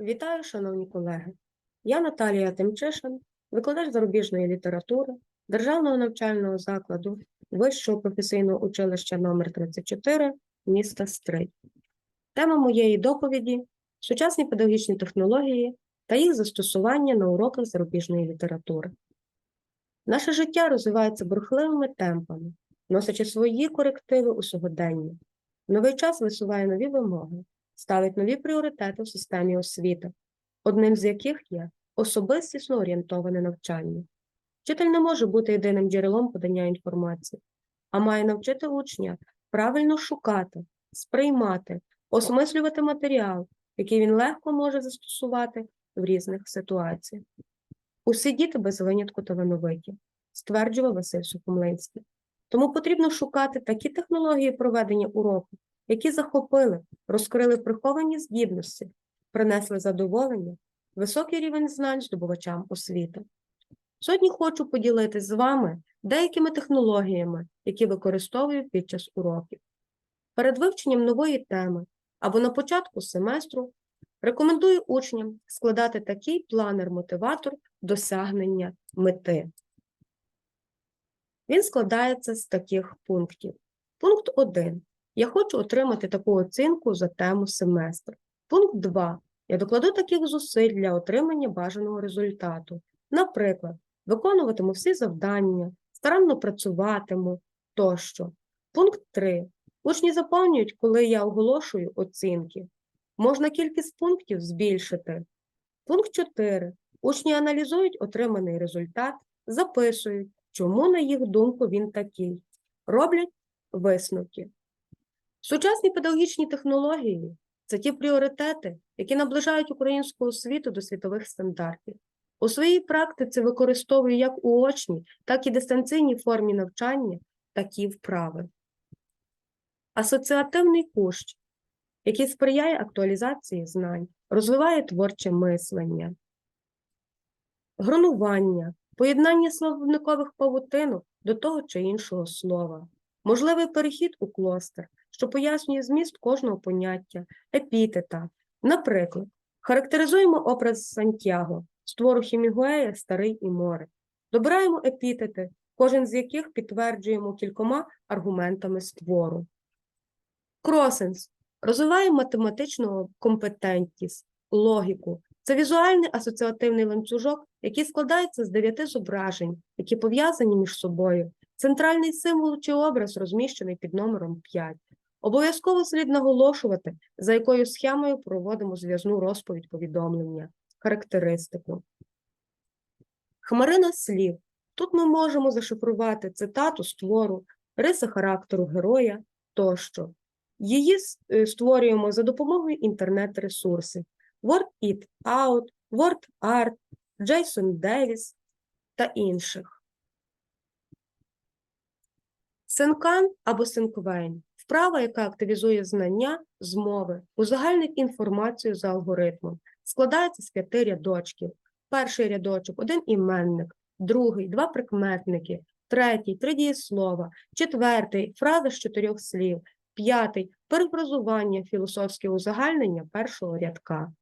Вітаю, шановні колеги. Я Наталія Тимчишин, викладач зарубіжної літератури Державного навчального закладу Вищого професійного училища номер 34 міста Стрий. Тема моєї доповіді сучасні педагогічні технології та їх застосування на уроках зарубіжної літератури. Наше життя розвивається бурхливими темпами, носячи свої корективи у сьогоденні. Новий час висуває нові вимоги, ставить нові пріоритети в системі освіти, одним з яких є особистісно орієнтоване навчання. Вчитель не може бути єдиним джерелом подання інформації, а має навчити учня правильно шукати, сприймати, осмислювати матеріал, який він легко може застосувати в різних ситуаціях. Усі діти без винятку талановиті, стверджував Василь Сухомлинський. Тому потрібно шукати такі технології проведення уроку, які захопили, розкрили приховані здібності, принесли задоволення, високий рівень знань здобувачам освіти. Сьогодні хочу поділитися з вами деякими технологіями, які використовую під час уроків. Перед вивченням нової теми або на початку семестру рекомендую учням складати такий планер-мотиватор досягнення мети. Він складається з таких пунктів. Пункт 1. Я хочу отримати таку оцінку за тему семестру. Пункт 2. Я докладу таких зусиль для отримання бажаного результату. Наприклад, виконуватиму всі завдання, старанно працюватиму тощо. Пункт 3. Учні заповнюють, коли я оголошую оцінки. Можна кількість пунктів збільшити. Пункт 4. Учні аналізують отриманий результат, записують, чому, на їх думку, він такий. Роблять висновки. Сучасні педагогічні технології це ті пріоритети, які наближають українську освіту до світових стандартів. У своїй практиці використовую як у очній, так і дистанційній формі навчання такі вправи. Асоціативний кущ, який сприяє актуалізації знань, розвиває творче мислення, гронування, поєднання словникових павутинок до того чи іншого слова, можливий перехід у клостер, що пояснює зміст кожного поняття, епітета. Наприклад, характеризуємо образ Сантьяго, з твору Хімігуея Старий і море. Добираємо епітети, кожен з яких підтверджуємо кількома аргументами з твору. Кросенс розвиває математичну компетентність, логіку. Це візуальний асоціативний ланцюжок, який складається з дев'яти зображень, які пов'язані між собою. Центральний символ чи образ розміщений під номером 5. Обов'язково слід наголошувати, за якою схемою проводимо зв'язну розповідь повідомлення, характеристику. Хмарина слів. Тут ми можемо зашифрувати цитату з твору, риси характеру героя тощо. Її е, створюємо за допомогою інтернет-ресурсів Word It Out, Word Art, JSON Davis та інших. Синкан або синквейн – вправа, яка активізує знання з мови, узагальнить інформацію за алгоритмом, складається з п'яти рядочків. Перший рядочок – один іменник, другий – два прикметники, третій – три дієслова, четвертий – фраза з чотирьох слів, п'ятий – перефразування філософське узагальнення першого рядка.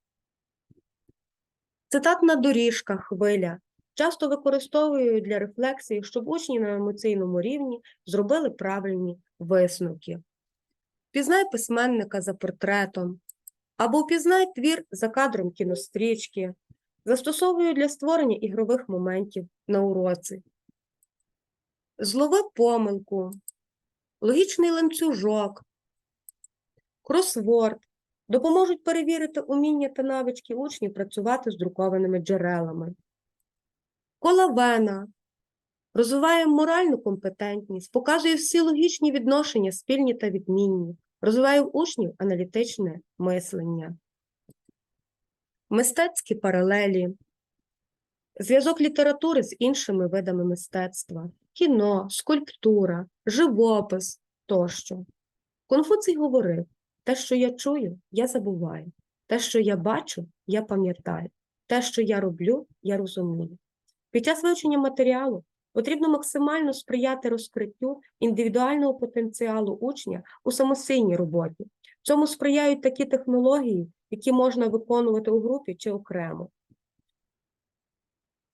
Цитатна доріжка хвиля часто використовую для рефлексії, щоб учні на емоційному рівні зробили правильні висновки. Пізнай письменника за портретом, або впізнай твір за кадром кінострічки, застосовую для створення ігрових моментів на уроці. Злови помилку, логічний ланцюжок, кросворд. Допоможуть перевірити уміння та навички учнів працювати з друкованими джерелами. Колавена розвиває моральну компетентність, показує всі логічні відношення, спільні та відмінні, розвиває в учнів аналітичне мислення. Мистецькі паралелі, зв'язок літератури з іншими видами мистецтва, кіно, скульптура, живопис тощо. Конфуцій говорив, те, що я чую, я забуваю, те, що я бачу, я пам'ятаю, те, що я роблю, я розумію. Під час вивчення матеріалу потрібно максимально сприяти розкриттю індивідуального потенціалу учня у самостійній роботі, Цьому сприяють такі технології, які можна виконувати у групі чи окремо.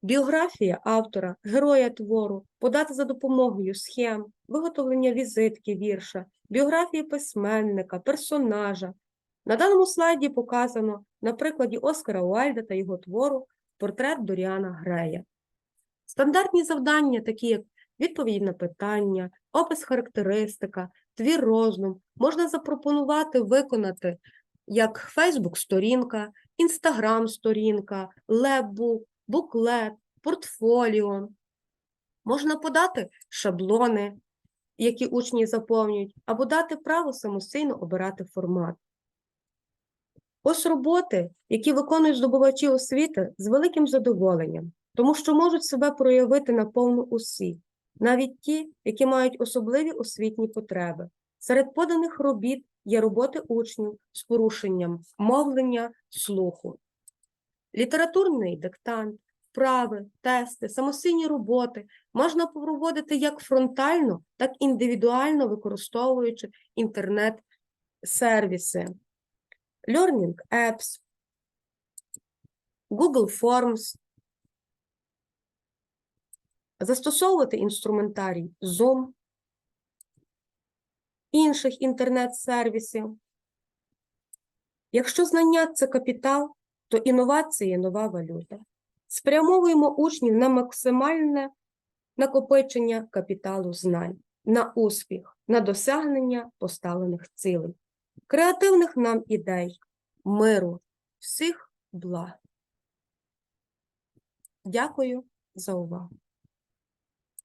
Біографія автора, героя твору, подати за допомогою схем, виготовлення візитки вірша, біографії письменника, персонажа. На даному слайді показано на прикладі Оскара Уальда та його твору портрет Доріана Грея. Стандартні завдання, такі як відповідь на питання, опис характеристика, твір роздум, можна запропонувати виконати як Facebook-сторінка, Instagram-сторінка, лепбук, буклет, портфоліо. Можна подати шаблони, які учні заповнюють, або дати право самостійно обирати формат. Ось роботи, які виконують здобувачі освіти з великим задоволенням, тому що можуть себе проявити наповну усі, навіть ті, які мають особливі освітні потреби. Серед поданих робіт є роботи учнів з порушенням мовлення, слуху. Літературний диктант, вправи, тести, самостійні роботи можна проводити як фронтально, так і індивідуально використовуючи інтернет-сервіси. Learning Apps, Google Forms, застосовувати інструментарій Zoom, інших інтернет-сервісів. Якщо знання це капітал, то інновації нова валюта. Спрямовуємо учнів на максимальне накопичення капіталу знань, на успіх, на досягнення поставлених цілей, креативних нам ідей, миру, всіх благ. Дякую за увагу.